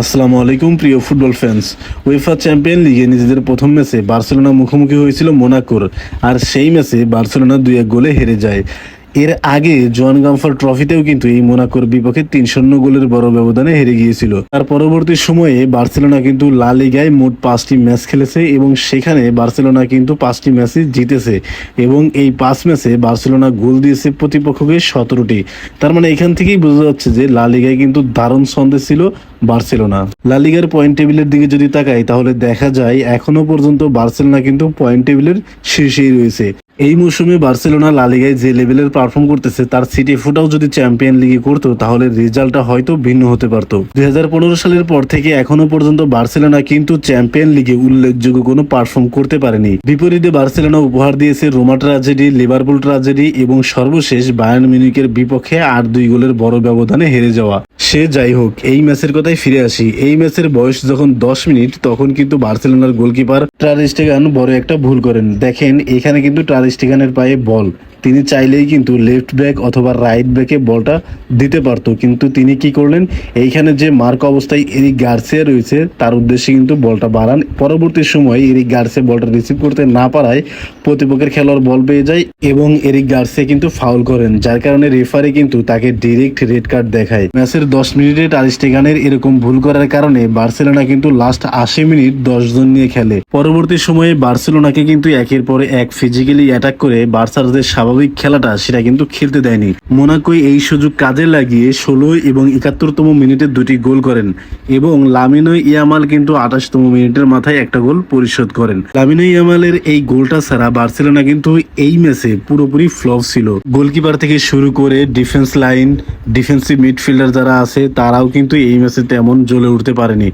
আসসালামু আলাইকুম, প্রিয় ফুটবল ফ্যান্স উয়েফা চ্যাম্পিয়ন লিগে নিজেদের প্রথম ম্যাচে বার্সেলোনা মুখোমুখি হয়েছিল মোনাকোর, আর সেই ম্যাচে বার্সেলোনা দুই এক গোলে হেরে যায়। এর আগে জোয়ান গামফার ট্রফিতেও কিন্তু এই মোনাকোর বিপক্ষে তিন শূন্য গোলের বড় ব্যবধানে হেরে গিয়েছিল। তার পরবর্তী সময়ে বার্সেলোনা কিন্তু লা লিগায় মোট পাঁচটি ম্যাচ খেলেছে এবং সেখানে বার্সেলোনা কিন্তু পাঁচটি ম্যাচই জিতেছে এবং এই পাঁচ ম্যাচে বার্সেলোনা গোল দিয়েছে প্রতিপক্ষকে সতেরোটি। তার মানে এখান থেকেই বোঝা যাচ্ছে যে লা লিগায় কিন্তু দারুণ ছন্দে ছিল বার্সেলোনা। লা লিগার পয়েন্ট টেবিলের দিকে যদি তাকাই, তাহলে দেখা যায় এখনও পর্যন্ত বার্সেলোনা কিন্তু পয়েন্ট টেবিলের শীর্ষেই রয়েছে। এই মৌসুমে বার্সেলোনা লা লিগায় যে লেভেলের পারফর্ম করতেছে, তার সিটি ফুটাও যদি চ্যাম্পিয়ন লিগে করতো, তাহলে রেজাল্টটা হয়তো ভিন্ন হতে পারতো। দুই সালের পর থেকে এখনও পর্যন্ত বার্সেলোনা কিন্তু চ্যাম্পিয়ন লিগে উল্লেখযোগ্য কোনো পারফর্ম করতে পারেনি। বিপরীতে বার্সেলোনা উপহার দিয়েছে রোমা ট্রাজেডি, লিভারপুল ট্রাজেডি এবং সর্বশেষ বায়ার্ন মিউনিকের বিপক্ষে আট দুই গোলের বড় ব্যবধানে হেরে যাওয়া। সে যাই হোক, এই ম্যাচের কথায় ফিরে আসি। এই ম্যাচের বয়স যখন দশ মিনিট, তখন কিন্তু বার্সেলোনার গোলকিপার ট্রারিস্টেগান বড় একটা ভুল করেন। দেখেন, এখানে কিন্তু ট্রারিস্টেগানের পায়ে বল। তিনি চাইলেই কিন্তু লেফট ব্যাক অথবা রাইট ব্যাকে বলটা দিতে পারতো। কিন্তু তিনি কি করলেন? এইখানে যে মার্ক অবস্থায় এরিক গার্সিয়া রয়েছে, তার উদ্দেশ্যে কিন্তু বলটা বাড়ান। পরবর্তী সময় এরিক গার্সিয়া বলটা রিসিভ করতে না পারায় প্রতিপক্ষের খেলোয়াড় বল পেয়ে যায় এবং এরিক গার্সিয়া কিন্তু ফাউল করেন, যার কারণে রেফারি কিন্তু তাকে ডিরেক্ট রেড কার্ড দেখায়। ম্যাচের দশ মিনিটে টারিস্টেগানের এরকম ভুল করার কারণে বার্সেলোনা কিন্তু লাস্ট আশি মিনিট দশ জন নিয়ে খেলে। পরবর্তী সময়ে বার্সেলোনাকে কিন্তু একের পরে এক ফিজিক্যালি অ্যাটাক করে বার্সার যে স্বাভাবিক খেলাটা সেটা কিন্তু খেলতে দেয়নি। মোনাকোই এই সুযোগ কাজে লাগিয়ে ষোলো এবং একাত্তরতম মিনিটে দুটি গোল করেন এবং লামিনো ইয়ামাল কিন্তু আঠাশতম মিনিটের মাথায় একটা গোল পরিশোধ করেন। লামিনো ইয়ামালের এই গোলটা ছাড়া বার্সেলোনা কিন্তু এই ম্যাচে পুরোপুরি ফ্লপ ছিল। গোলকিপার থেকে শুরু করে ডিফেন্স লাইন, ডিফেন্সিভ মিডফিল্ডার যারা আছে, তারাও কিন্তু এই ম্যাচে তেমন জ্বলে উঠতে পারেনি।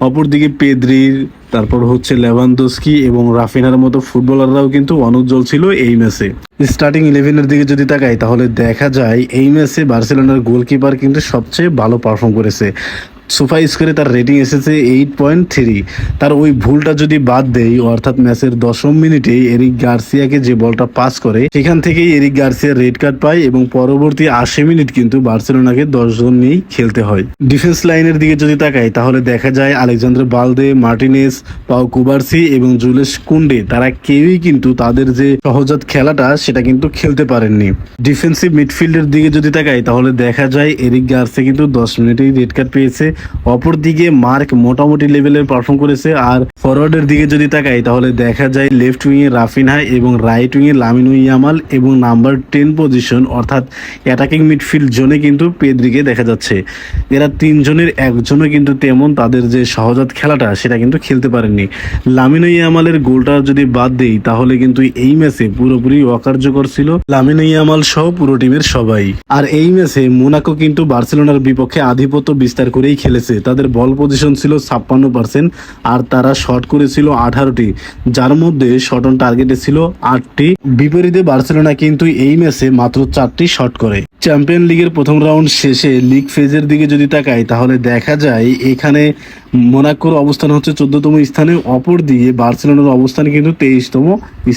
অপরদিকে পেদ্রির, তারপর হচ্ছে লেভানদোস্কি এবং রাফিনার মতো ফুটবলাররাও কিন্তু অনুজ্জ্বল ছিল এই ম্যাচে। স্টার্টিং ইলেভেনের দিকে যদি তাকাই, তাহলে দেখা যায় এই ম্যাচে বার্সেলোনার গোলকিপার কিন্তু সবচেয়ে ভালো পারফর্ম করেছে। সোফা স্কোরে তার রেটিং এসেছে এইট পয়েন্ট থ্রি তার ওই ভুলটা যদি বাদ দেই, অর্থাৎ ম্যাচের দশম মিনিটে এরিক গার্সিয়াকে যে বলটা পাস করে, সেখান থেকেই এরিক গার্সিয়া রেড কার্ড পায় এবং পরবর্তী আশি মিনিট কিন্তু বার্সেলোনাকে দশজন নিয়েই খেলতে হয়। ডিফেন্স লাইনের দিকে যদি তাকাই, তাহলে দেখা যায় Alejandro Balde, Martinez, Pau Cubarsi এবং জুলেস কুন্ডে তারা কেউই কিন্তু তাদের যে সহজাত খেলাটা, সেটা কিন্তু খেলতে পারেননি। ডিফেন্সিভ মিডফিল্ডের দিকে যদি তাকাই, তাহলে দেখা যায় এরিক গার্সে কিন্তু দশ মিনিটেই রেড কার্ড পেয়েছে। অপরদিকে মার্ক মোটামুটি লেভেলের পারফর্ম করেছে। আর ফরওয়ার্ডের দিকে যদি তাকাই, তাহলে দেখা যায় লেফট উইংয়ে রাফিনহা এবং রাইট উইংয়ে লামিনু ইয়ামাল এবং নাম্বার টেন পজিশন অর্থাৎ অ্যাটাকিং মিডফিল্ড জোনে কিন্তু পেদ্রিকে দেখা যাচ্ছে। এরা তিনজনের একজনও কিন্তু তেমন তাদের যে সহজাত খেলাটা, সেটা কিন্তু খেলতে পারেননি। লামিনো ইয়ামালের গোলটা যদি বাদ দেই, তাহলে কিন্তু এই ম্যাচে পুরোপুরি অকার্যকর ছিল লামিনো ইয়ামাল সহ পুরো টিমের সবাই। আর এই ম্যাচে মোনাকো কিন্তু বার্সেলোনার বিপক্ষে আধিপত্য বিস্তার করেই খেলেছে। তাদের বল পজিশন ছিল ছাপ্পান্ন পার্সেন্ট আর তারা শট করেছিল আঠারোটি। যার মধ্যে শট অন টার্গেটে ছিল আটটি। বিপরীতে বার্সেলোনা কিন্তু এই ম্যাচে মাত্র চারটি শট করে। চ্যাম্পিয়ন লিগের প্রথম রাউন্ড শেষে লিগ ফেজের দিকে যদি তাকাই তাহলে দেখা যায় এখানে মোনাকোর অবস্থান হচ্ছে চোদ্দতম স্থানে, অপর দিকে বার্সেলোনার অবস্থান কিন্তু তেইশতম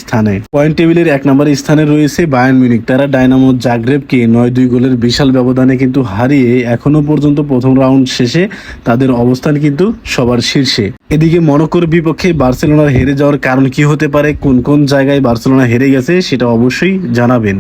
স্থানে। পয়েন্ট টেবিলের এক নম্বর স্থানে রয়েছে বায়ার্ন মিউনিক তারা ডায়নামো জাগরেবকে নয় দুই গোলের বিশাল ব্যবধানে কিন্তু হারিয়ে এখনও পর্যন্ত প্রথম রাউন্ড শেষে তাদের অবস্থান কিন্তু সবার শীর্ষে। এদিকে মনোকোর বিপক্ষে বার্সেলোনার হেরে যাওয়ার কারণ কি হতে পারে, কোন কোন জায়গায় বার্সেলোনা হেরে গেছে, সেটা অবশ্যই জানাবেন।